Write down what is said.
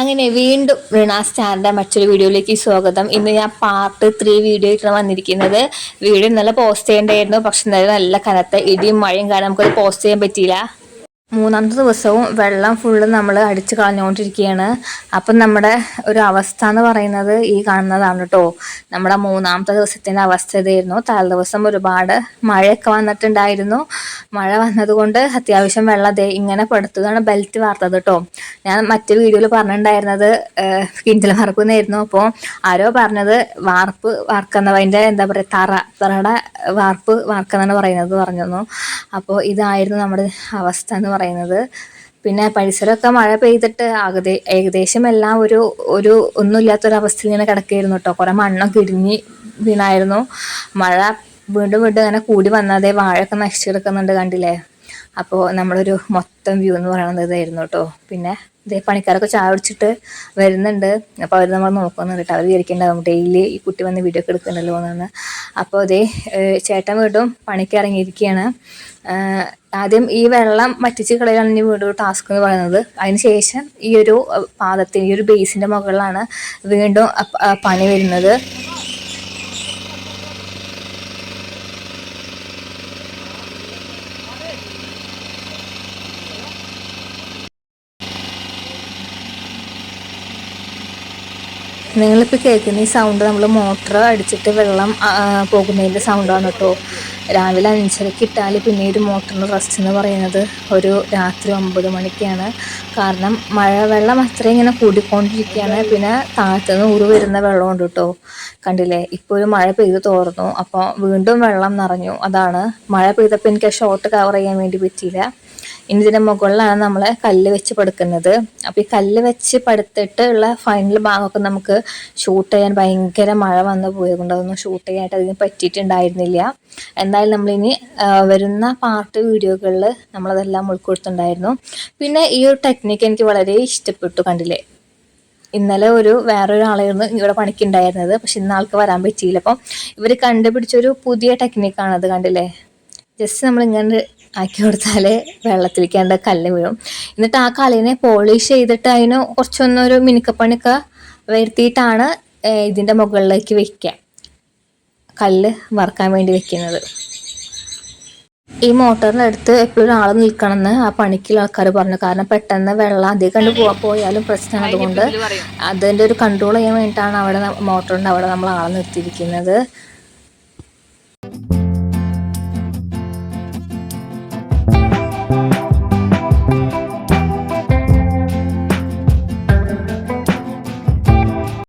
അങ്ങനെ വീണ്ടും റിനാസ് ചാനലിന്റെ മറ്റൊരു വീഡിയോയിലേക്ക് സ്വാഗതം. ഇന്ന് ഞാൻ പാർട്ട് ത്രീ വീഡിയോ ആയിട്ടാണ് വന്നിരിക്കുന്നത്. വീഡിയോ നല്ല പോസ്റ്റ് ചെയ്യേണ്ടായിരുന്നു പക്ഷെ നല്ല കനത്ത ഇടിയും മഴയും കാരണം നമുക്കത് പോസ്റ്റ് ചെയ്യാൻ പറ്റിയില്ല. മൂന്നാമത്തെ ദിവസവും വെള്ളം ഫുള്ള് നമ്മൾ അടിച്ച് കളഞ്ഞുകൊണ്ടിരിക്കുകയാണ് അപ്പം നമ്മുടെ ഒരു അവസ്ഥ എന്ന് പറയുന്നത് ഈ കാണുന്നതാണ് കേട്ടോ നമ്മുടെ മൂന്നാമത്തെ ദിവസത്തിന്റെ അവസ്ഥ ഇതായിരുന്നു. തലേ ദിവസം ഒരുപാട് മഴയൊക്കെ വന്നിട്ടുണ്ടായിരുന്നു. മഴ വന്നതുകൊണ്ട് അത്യാവശ്യം വെള്ളം ഇങ്ങനെ പെടുത്തുകയാണ് ബെൽറ്റ് വാർത്തത് കേട്ടോ ഞാൻ മറ്റു വീഡിയോയിൽ പറഞ്ഞിട്ടുണ്ടായിരുന്നത് കിഞ്ചൽ വാർക്കുന്നായിരുന്നു അപ്പോൾ ആരോ പറഞ്ഞത് വാർപ്പ് വാർക്കുന്നതിന്റെ എന്താ പറയുക തറ തറയുടെ വാർപ്പ് വാർക്കുന്നതാണ് പറയുന്നത് പറഞ്ഞു അപ്പോൾ ഇതായിരുന്നു നമ്മുടെ അവസ്ഥ എന്ന് പറയുന്നത്. പിന്നെ പരിസരമൊക്കെ മഴ പെയ്തിട്ട് ആകെ ഏകദേശം എല്ലാം ഒരു ഒരു ഒന്നുമില്ലാത്തൊരവസ്ഥയിൽ ഇങ്ങനെ കിടക്കുകയായിരുന്നു കേട്ടോ കുറേ മണ്ണൊക്കെ ഇടിഞ്ഞ് വീണായിരുന്നു. മഴ വീണ്ടും വീണ്ടും ഇങ്ങനെ കൂടി വന്നതേ വാഴയൊക്കെ നശിച്ചു കിടക്കുന്നുണ്ട് കണ്ടില്ലേ? അപ്പോൾ നമ്മളൊരു മൊത്തം വ്യൂ എന്ന് പറയുന്നത് ഇതായിരുന്നു കേട്ടോ പിന്നെ ഇതേ പണിക്കാരൊക്കെ ചായ കുടിച്ചിട്ട് വരുന്നുണ്ട്. അപ്പോൾ അവർ നമ്മൾ നോക്കുന്നുണ്ട് കേട്ടോ അവർ വിചാരിക്കേണ്ടാവും ഡെയിലി ഈ കുട്ടി വന്ന് വീഡിയോ ഒക്കെ എടുക്കുന്നുണ്ടല്ലോ എന്ന് അപ്പോൾ അതേ ചേട്ടൻ വീണ്ടും പണിക്ക് ഇറങ്ങിയിരിക്കുകയാണ്. ആദ്യം ഈ വെള്ളം വറ്റിച്ച് കളയാണ് ഇനി വീണ്ടും ടാസ്ക് എന്ന് പറയുന്നത്. അതിന് ശേഷം ഈ ഒരു പാദത്തിന് ഈ ഒരു ബേസിന്റെ മുകളിലാണ് വീണ്ടും പണി വരുന്നത്. നിങ്ങളിപ്പോൾ കേൾക്കുന്ന ഈ സൗണ്ട് നമ്മൾ മോട്ടർ അടിച്ചിട്ട് വെള്ളം പോകുന്നതിന്റെ സൗണ്ടാണ് കേട്ടോ രാവിലെ അഞ്ചരയ്ക്ക് ഇട്ടാൽ പിന്നെ ഒരു മോട്ടറിന് റെസ്റ്റ് എന്ന് പറയുന്നത് ഒരു രാത്രി ഒമ്പത് മണിക്കാണ്. കാരണം മഴ വെള്ളം അത്രയും ഇങ്ങനെ കൂടിക്കൊണ്ടിരിക്കുകയാണ്. പിന്നെ താഴത്തു നിന്ന് ഊറ് വരുന്ന വെള്ളമുണ്ട് കേട്ടോ കണ്ടില്ലേ? ഇപ്പോൾ ഒരു മഴ പെയ്ത് തോർന്നു. അപ്പോൾ വീണ്ടും വെള്ളം നിറഞ്ഞു. അതാണ് മഴ പെയ്തപ്പോൾ എനിക്ക് ഷോർട്ട് കവർ ചെയ്യാൻ വേണ്ടി പറ്റിയില്ല. ഇനി മുകളിലാണ് നമ്മൾ കല്ല് വെച്ച് പടുക്കുന്നത്. അപ്പോൾ ഈ കല്ല് വെച്ച് പടുത്തിട്ട് ഉള്ള ഫൈനൽ ഭാഗമൊക്കെ നമുക്ക് ഷൂട്ട് ചെയ്യാൻ ഭയങ്കര മഴ വന്നു പോയതുകൊണ്ട് അതൊന്നും ഷൂട്ട് ചെയ്യാനായിട്ട് അതിന് പറ്റിയിട്ടുണ്ടായിരുന്നില്ല. എന്തായാലും നമ്മളിനി വരുന്ന പാർട്ട് വീഡിയോകളിൽ നമ്മളതെല്ലാം ഉൾക്കൊടുത്തിട്ടുണ്ടായിരുന്നു. പിന്നെ ഈ ഒരു ടെക്നിക്ക് എനിക്ക് വളരെ ഇഷ്ടപ്പെട്ടു കണ്ടില്ലേ? ഇന്നലെ ഒരു വേറൊരാളായിരുന്നു ഇവിടെ പണിക്കുണ്ടായിരുന്നത്. പക്ഷെ ഇന്ന ആൾക്ക് വരാൻ പറ്റിയില്ല. അപ്പം ഇവർ കണ്ടുപിടിച്ചൊരു പുതിയ ടെക്നിക്കാണത് കണ്ടില്ലേ? ജസ്റ്റ് നമ്മൾ ഇങ്ങനെ ആക്കി കൊടുത്താൽ വെള്ളത്തിലേക്ക് എന്താ കല്ല് വീഴും. എന്നിട്ട് ആ കല്ലിനെ പോളിഷ് ചെയ്തിട്ട് അതിന് കുറച്ചൊന്നൊരു മിനുക്കപ്പണിയൊക്കെ വരുത്തിയിട്ടാണ് ഇതിന്റെ മുകളിലേക്ക് വെക്കുക കല്ല് വറക്കാൻ വേണ്ടി വെക്കുന്നത്. ഈ മോട്ടറിന്റെ അടുത്ത് എപ്പോഴും ആൾ നിൽക്കണമെന്ന് ആ പണിക്കുള്ള ആൾക്കാർ പറഞ്ഞു. കാരണം പെട്ടെന്ന് വെള്ളം അധികം കണ്ട് പോയാലും പ്രശ്നമാണ് അതുകൊണ്ട് അതിന്റെ ഒരു കൺട്രോൾ ചെയ്യാൻ വേണ്ടിയിട്ടാണ് അവിടെ മോട്ടറിന്റെ അവിടെ നമ്മൾ ആളെ നിർത്തിയിരിക്കുന്നത്.